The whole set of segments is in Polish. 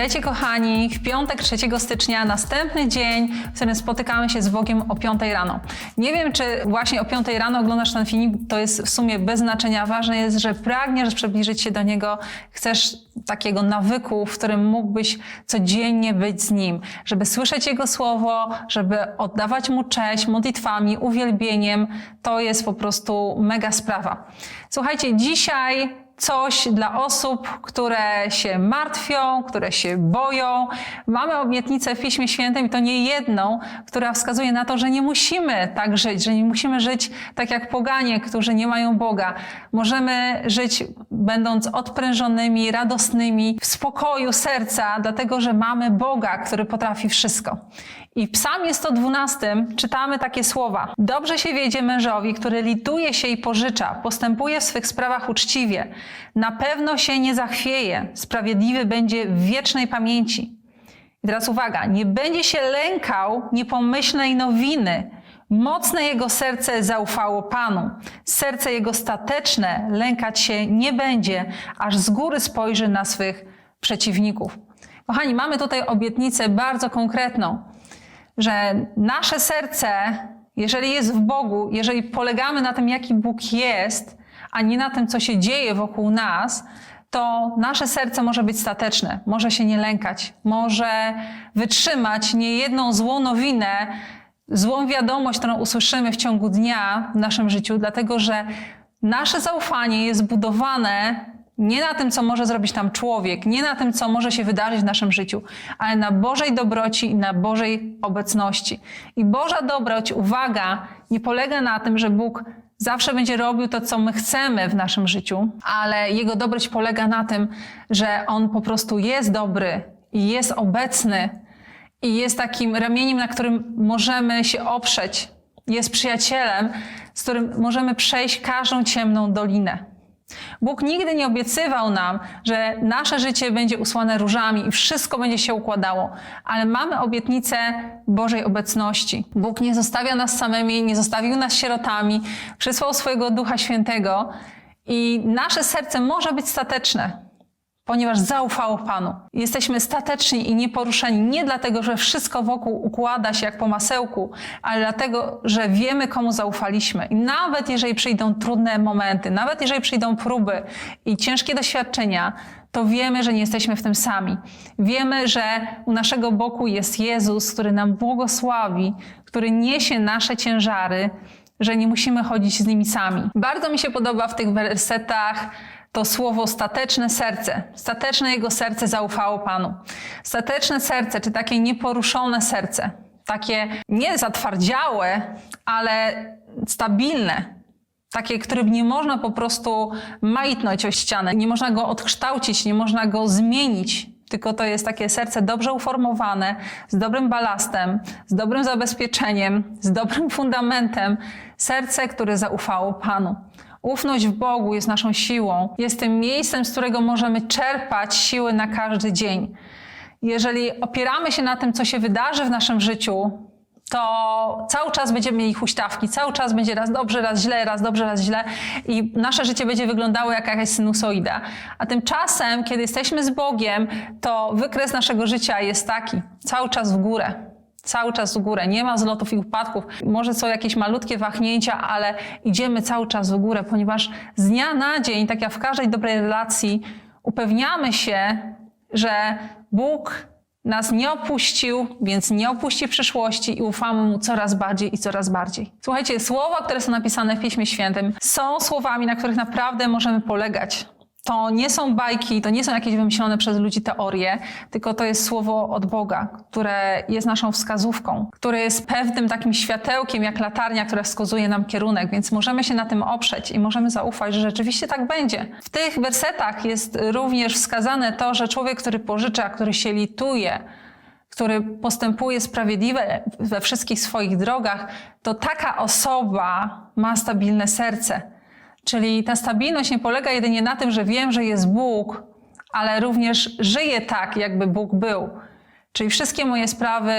Witajcie kochani, w piątek 3 stycznia, następny dzień, w którym spotykamy się z Bogiem o 5 rano. Nie wiem, czy właśnie o 5 rano oglądasz ten film, to jest w sumie bez znaczenia. Ważne jest, że pragniesz przybliżyć się do Niego, chcesz takiego nawyku, w którym mógłbyś codziennie być z Nim, żeby słyszeć Jego słowo, żeby oddawać Mu cześć modlitwami, uwielbieniem. To jest po prostu mega sprawa. Słuchajcie, dzisiaj coś dla osób, które się martwią, które się boją. Mamy obietnicę w Piśmie Świętym i to nie jedną, która wskazuje na to, że nie musimy tak żyć, że nie musimy żyć tak jak poganie, którzy nie mają Boga. Możemy żyć będąc odprężonymi, radosnymi, w spokoju serca, dlatego że mamy Boga, który potrafi wszystko. I w psalmie 112 czytamy takie słowa. Dobrze się wiedzie mężowi, który lituje się i pożycza, postępuje w swych sprawach uczciwie. Na pewno się nie zachwieje, sprawiedliwy będzie w wiecznej pamięci. I teraz uwaga, nie będzie się lękał niepomyślnej nowiny. Mocne jego serce zaufało Panu. Serce jego stateczne lękać się nie będzie, aż z góry spojrzy na swych przeciwników. Kochani, mamy tutaj obietnicę bardzo konkretną że nasze serce, jeżeli jest w Bogu, jeżeli polegamy na tym, jaki Bóg jest, a nie na tym, co się dzieje wokół nas, to nasze serce może być stateczne, może się nie lękać, może wytrzymać niejedną złą nowinę, złą wiadomość, którą usłyszymy w ciągu dnia w naszym życiu, dlatego że nasze zaufanie jest budowane nie na tym, co może zrobić nam człowiek, nie na tym, co może się wydarzyć w naszym życiu, ale na Bożej dobroci i na Bożej obecności. I Boża dobroć, uwaga, nie polega na tym, że Bóg zawsze będzie robił to, co my chcemy w naszym życiu, ale Jego dobroć polega na tym, że On po prostu jest dobry i jest obecny i jest takim ramieniem, na którym możemy się oprzeć. Jest przyjacielem, z którym możemy przejść każdą ciemną dolinę. Bóg nigdy nie obiecywał nam, że nasze życie będzie usłane różami i wszystko będzie się układało, ale mamy obietnicę Bożej obecności. Bóg nie zostawia nas samymi, nie zostawił nas sierotami, przysłał swojego Ducha Świętego i nasze serce może być stateczne. Ponieważ zaufało Panu. Jesteśmy stateczni i nieporuszeni nie dlatego, że wszystko wokół układa się jak po masełku, ale dlatego, że wiemy, komu zaufaliśmy. I nawet jeżeli przyjdą trudne momenty, nawet jeżeli przyjdą próby i ciężkie doświadczenia, to wiemy, że nie jesteśmy w tym sami. Wiemy, że u naszego boku jest Jezus, który nam błogosławi, który niesie nasze ciężary, że nie musimy chodzić z nimi sami. Bardzo mi się podoba w tych wersetach to słowo stateczne serce. Stateczne jego serce zaufało Panu. Stateczne serce, czy takie nieporuszone serce, takie nie zatwardziałe, ale stabilne, takie, którym nie można po prostu majtnąć o ścianę, nie można go odkształcić, nie można go zmienić, tylko to jest takie serce dobrze uformowane, z dobrym balastem, z dobrym zabezpieczeniem, z dobrym fundamentem. Serce, które zaufało Panu. Ufność w Bogu jest naszą siłą, jest tym miejscem, z którego możemy czerpać siły na każdy dzień. Jeżeli opieramy się na tym, co się wydarzy w naszym życiu, to cały czas będziemy mieli huśtawki, cały czas będzie raz dobrze, raz źle, raz dobrze, raz źle i nasze życie będzie wyglądało jak jakaś sinusoida. A tymczasem, kiedy jesteśmy z Bogiem, to wykres naszego życia jest taki, cały czas w górę. Cały czas w górę, nie ma zlotów i upadków. Może są jakieś malutkie wahnięcia, ale idziemy cały czas w górę, ponieważ z dnia na dzień, tak jak w każdej dobrej relacji, upewniamy się, że Bóg nas nie opuścił, więc nie opuści przyszłości i ufamy Mu coraz bardziej i coraz bardziej. Słuchajcie, słowa, które są napisane w Piśmie Świętym, są słowami, na których naprawdę możemy polegać. To nie są bajki, to nie są jakieś wymyślone przez ludzi teorie, tylko to jest słowo od Boga, które jest naszą wskazówką, które jest pewnym takim światełkiem, jak latarnia, która wskazuje nam kierunek, więc możemy się na tym oprzeć i możemy zaufać, że rzeczywiście tak będzie. W tych wersetach jest również wskazane to, że człowiek, który pożycza, który się lituje, który postępuje sprawiedliwie we wszystkich swoich drogach, to taka osoba ma stabilne serce. Czyli ta stabilność nie polega jedynie na tym, że wiem, że jest Bóg, ale również żyję tak, jakby Bóg był. Czyli wszystkie moje sprawy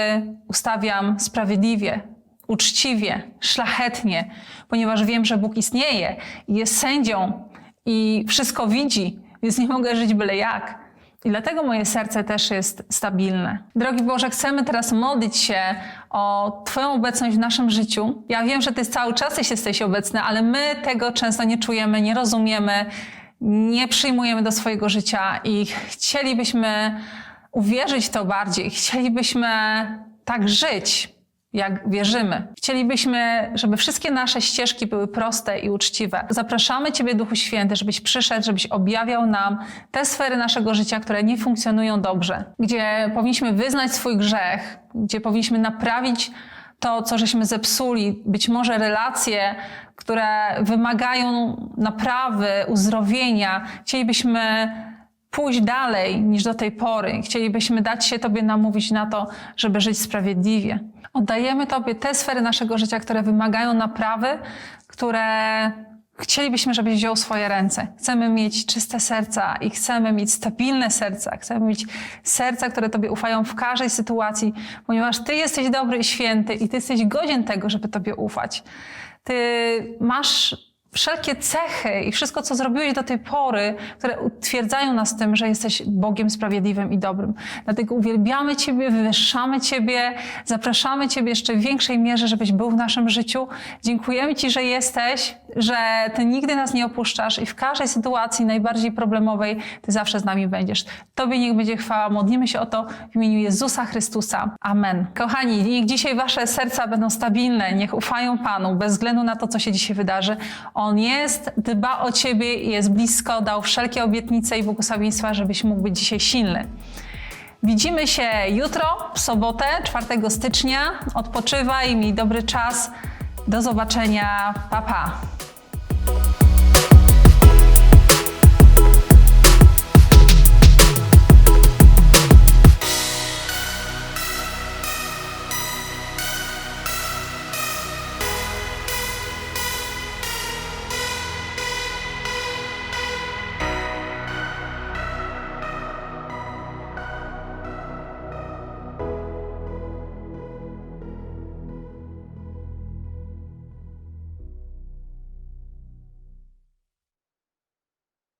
ustawiam sprawiedliwie. uczciwie, szlachetnie, ponieważ wiem, że Bóg istnieje jest sędzią i wszystko widzi, więc nie mogę żyć byle jak. I dlatego moje serce też jest stabilne. Drogi Boże, chcemy teraz modlić się o Twoją obecność w naszym życiu. Ja wiem, że Ty cały czas jesteś obecny, ale my tego często nie czujemy, nie rozumiemy, nie przyjmujemy do swojego życia i chcielibyśmy uwierzyć w to bardziej. Chcielibyśmy tak żyć, jak wierzymy. Chcielibyśmy, żeby wszystkie nasze ścieżki były proste i uczciwe. Zapraszamy Ciebie, Duchu Święty, żebyś przyszedł, żebyś objawiał nam te sfery naszego życia, które nie funkcjonują dobrze, gdzie powinniśmy wyznać swój grzech, gdzie powinniśmy naprawić to, co żeśmy zepsuli, być może relacje, które wymagają naprawy, uzdrowienia. Chcielibyśmy pójść dalej niż do tej pory. Chcielibyśmy dać się Tobie namówić na to, żeby żyć sprawiedliwie. Oddajemy Tobie te sfery naszego życia, które wymagają naprawy, które chcielibyśmy, żebyś wziął swoje ręce. Chcemy mieć czyste serca i chcemy mieć stabilne serca. Chcemy mieć serca, które Tobie ufają w każdej sytuacji, ponieważ Ty jesteś dobry i święty i Ty jesteś godzien tego, żeby Tobie ufać. Ty masz wszelkie cechy i wszystko, co zrobiłeś do tej pory, które utwierdzają nas tym, że jesteś Bogiem sprawiedliwym i dobrym. Dlatego uwielbiamy Ciebie, wywyższamy Ciebie, zapraszamy Ciebie jeszcze w większej mierze, żebyś był w naszym życiu. Dziękujemy Ci, że jesteś, że Ty nigdy nas nie opuszczasz i w każdej sytuacji najbardziej problemowej Ty zawsze z nami będziesz. Tobie niech będzie chwała. Modlimy się o to w imieniu Jezusa Chrystusa. Amen. Kochani, niech dzisiaj Wasze serca będą stabilne, niech ufają Panu, bez względu na to, co się dzisiaj wydarzy. On jest, dba o Ciebie, jest blisko, dał wszelkie obietnice i błogosławieństwa, żebyś mógł być dzisiaj silny. Widzimy się jutro, w sobotę, 4 stycznia. Odpoczywaj, miej dobry czas. Do zobaczenia. Pa, pa.